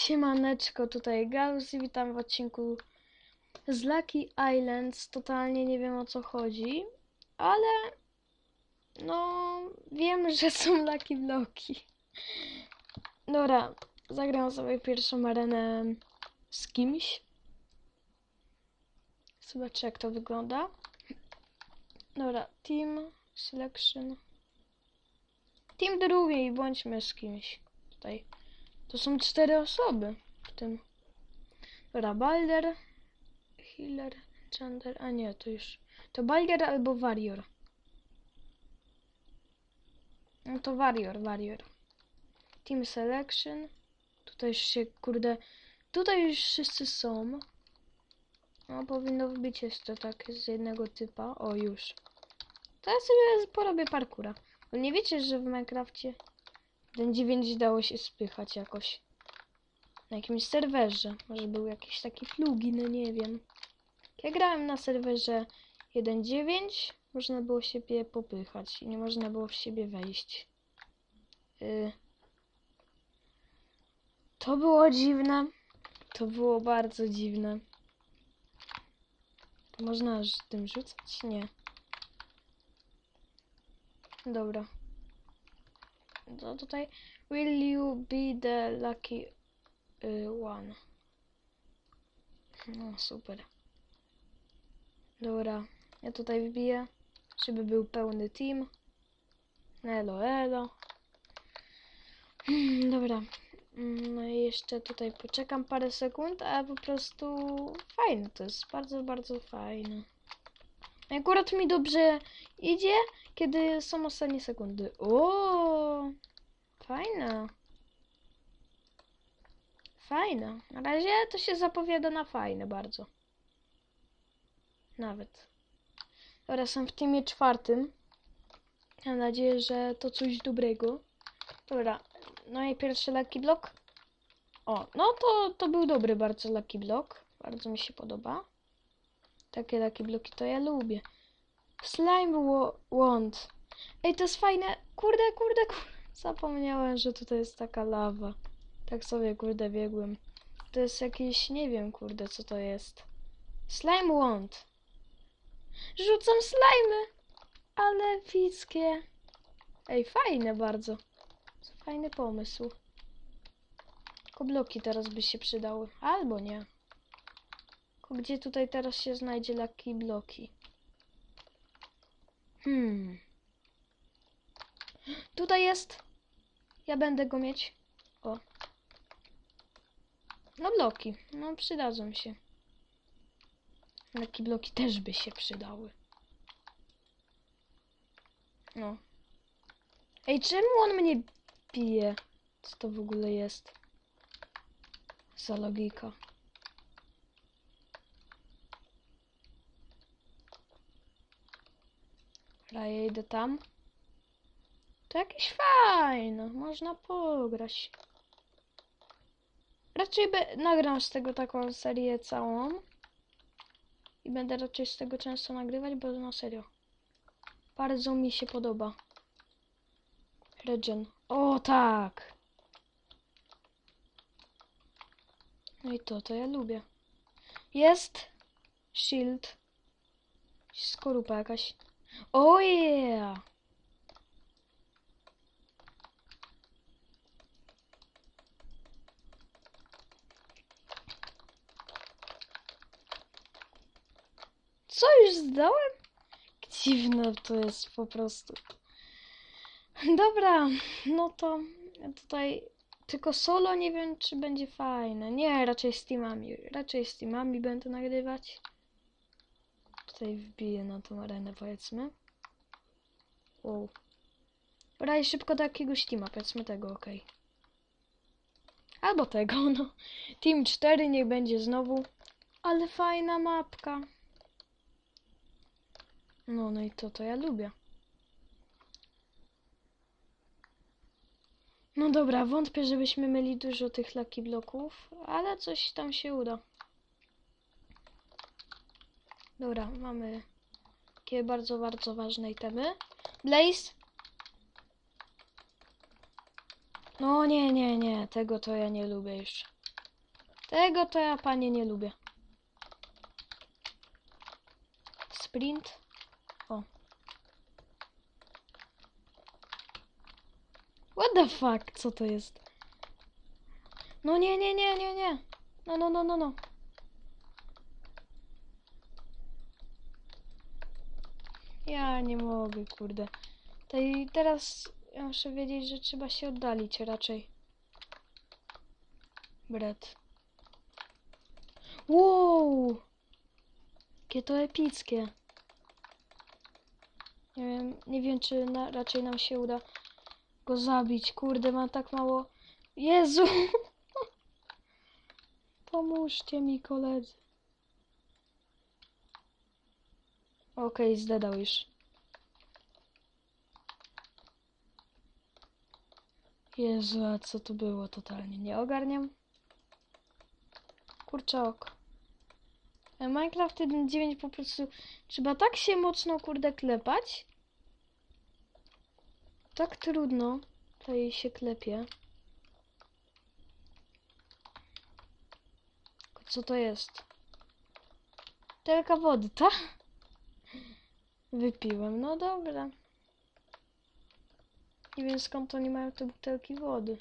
Siemaneczko, tutaj Gauss i witam w odcinku z Lucky Islands. Totalnie nie wiem o co chodzi, ale no wiem, że są Lucky Bloki. Dobra, zagram sobie pierwszą arenę z kimś. Zobaczę jak to wygląda. Dobra, team selection. Team drugi, bądźmy z kimś tutaj. To są cztery osoby w tym. Dobra, Balder, Healer, Chander, a nie, to już. To Balder albo Warrior. No to Warrior, Warrior. Team Selection. Tutaj już się, kurde, tutaj już wszyscy są. No, powinno być jeszcze tak z jednego typa. O, już. To ja sobie porobię parkura. Bo nie wiecie, że w Minecrafcie ten 9 dało się spychać jakoś. Na jakimś serwerze. Może był jakiś taki plugin, nie wiem. Ja grałem na serwerze 1.9, można było siebie popychać i nie można było w siebie wejść. Y. To było dziwne. To było bardzo dziwne. Można tym rzucać? Nie. Dobra. To tutaj Will you be the lucky y, one? No super. Dobra, ja tutaj wbiję, żeby był pełny team. Elo, elo. Hmm, Dobra. Mm, No i jeszcze tutaj poczekam parę sekund, a po prostu fajne to jest. Bardzo, bardzo fajne. Akurat mi dobrze idzie, kiedy są ostatnie sekundy. O, fajne. Fajne. Na razie to się zapowiada na fajne bardzo. Nawet. Dobra, są w teamie czwartym. Mam nadzieję, że to coś dobrego. Dobra, no i pierwszy lucky block. O, no to, to był dobry bardzo lucky block. Bardzo mi się podoba. Takie lucky bloki to ja lubię. Slime wa- wand. Ej, to jest fajne. Kurde, kurde, kurde. Zapomniałem, że tutaj jest taka lawa. Tak sobie, kurde, biegłem. To jest jakieś, nie wiem, kurde, co to jest. Slime wand. Rzucam slimy. Ale fickie. Ej, fajne bardzo. Fajny pomysł. Tylko bloki teraz by się przydały. Albo nie. Gdzie tutaj teraz się znajdzie lucky bloki? Hmm. Tutaj jest. Ja będę go mieć. O. No bloki. No przydadzą się. Lucky bloki też by się przydały. No. Ej, czemu on mnie bije? Co to w ogóle jest? Za logika. Dobra, ja idę tam. To jakieś fajne, można pograć. Raczej be- nagram z tego taką serię całą. I będę raczej z tego często nagrywać, bo no serio. Bardzo mi się podoba. Regen. O tak! No i to, to ja lubię. Jest shield. Skorupa jakaś. Oh yeah! Co już zdałem? Dziwne to jest po prostu. Dobra, no to tutaj tylko solo nie wiem, czy będzie fajne. Nie, raczej z teamami. Raczej z teamami będę nagrywać. Tutaj wbiję na tą arenę, powiedzmy. Wow. I szybko do jakiegoś teama, powiedzmy tego, ok. Albo tego, no. Team 4 niech będzie znowu. Ale fajna mapka. No, no i to, to ja lubię. No dobra, wątpię, żebyśmy mieli dużo tych lucky bloków, ale coś tam się uda. Dobra, mamy takie bardzo, bardzo ważne itemy. Blaze. No nie, nie, nie, tego to ja nie lubię już. Tego to ja, panie, nie lubię. Sprint. O. What the fuck? Co to jest? No nie, nie, nie, nie, nie. No, no, no, no, no. Ja nie mogę, kurde. To teraz ja muszę wiedzieć, że trzeba się oddalić raczej. Bret. Wow! Jakie to epickie. Nie wiem, nie wiem czy na, raczej nam się uda go zabić. Kurde, mam tak mało... Jezu! Pomóżcie mi, koledzy. Okej, zdedał już. Jezu, a co to było? Totalnie nie ogarniam. Kurczak. E, Minecraft 1.9 po prostu trzeba tak się mocno kurde klepać. Tak trudno tutaj się klepie. Co to jest? Telka wody, tak? Wypiłem, no dobra. Nie wiem skąd oni mają te butelki wody.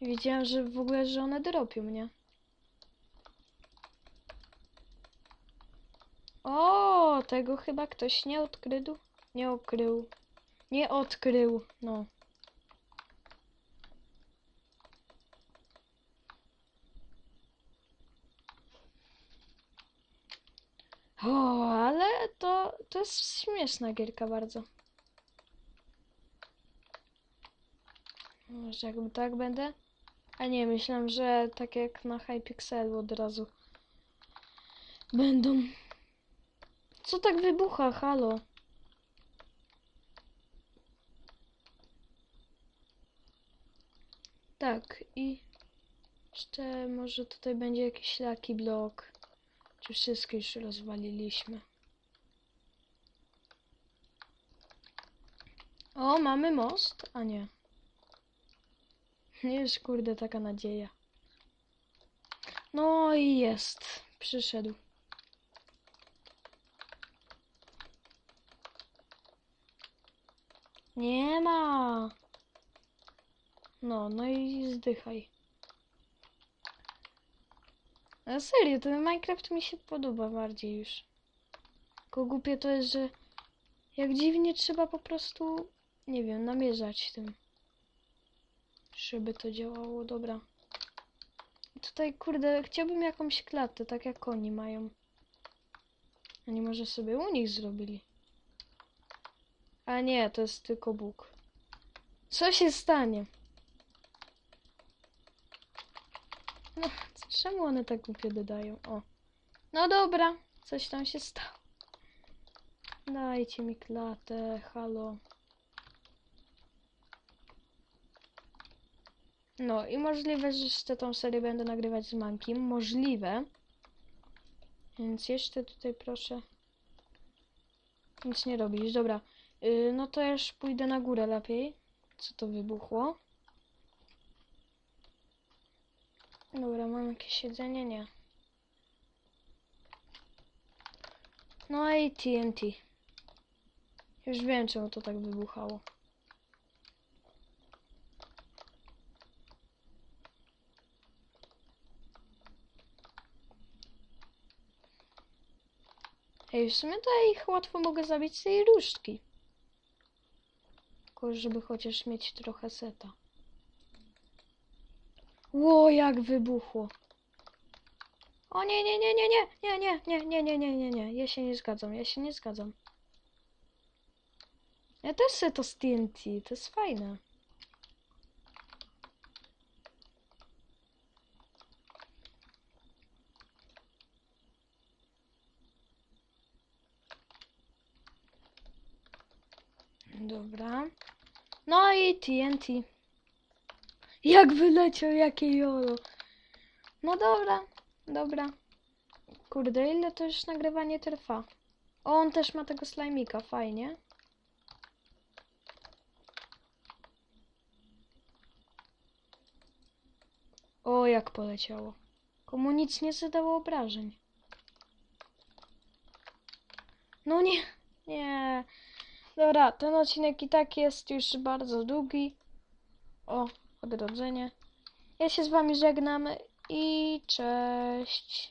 Wiedziałem, że w ogóle, że one dropią mnie. O, tego chyba ktoś nie odkrył. Nie okrył. Nie odkrył, no. O, to, to jest śmieszna gierka bardzo. Może jakby tak będę? A nie, myślałem, że tak jak na Hypixelu od razu będą. Co tak wybucha, halo? Tak, i jeszcze może tutaj będzie jakiś laki blok. Czy wszystkie już rozwaliliśmy? O, mamy most? A nie. Już kurde, taka nadzieja. No i jest. Przyszedł. Nie ma. No, no i zdychaj. Na serio, ten Minecraft mi się podoba bardziej już. Tylko głupie to jest, że jak dziwnie trzeba po prostu, nie wiem, namierzać tym. Żeby to działało, dobra. Tutaj, kurde, chciałbym jakąś klatę, tak jak oni mają. A nie może sobie u nich zrobili. A nie, to jest tylko Bóg. Co się stanie? No, czemu one tak głupio dodają? O. No dobra, coś tam się stało. Dajcie mi klatę, halo. No i możliwe, że jeszcze tą serię będę nagrywać z Mankim. Możliwe. Więc jeszcze tutaj proszę nic nie robić. Dobra. Yy, no to ja już pójdę na górę lepiej. Co to wybuchło? Dobra, mam jakieś jedzenie? Nie. No i TNT. Już wiem, czemu to tak wybuchało. Ej, w sumie to ja ich łatwo mogę zabić z tej różdżki. Tylko żeby chociaż mieć trochę seta. Ło, jak wybuchło. O nie, nie, nie, nie, nie, nie, nie, nie, nie, nie, nie, nie, nie. Ja się nie zgadzam, ja się nie zgadzam. Ja też chcę to z TNT, to jest fajne. Dobra. No i TNT. Jak wyleciał, jakie jolo. No dobra, dobra. Kurde, ile to już nagrywanie trwa? O, on też ma tego slajmika, fajnie. O, jak poleciało. Komu nic nie zadało obrażeń. No nie, nie. Dobra, ten odcinek i tak jest już bardzo długi. O, odrodzenie. Ja się z wami żegnam i cześć.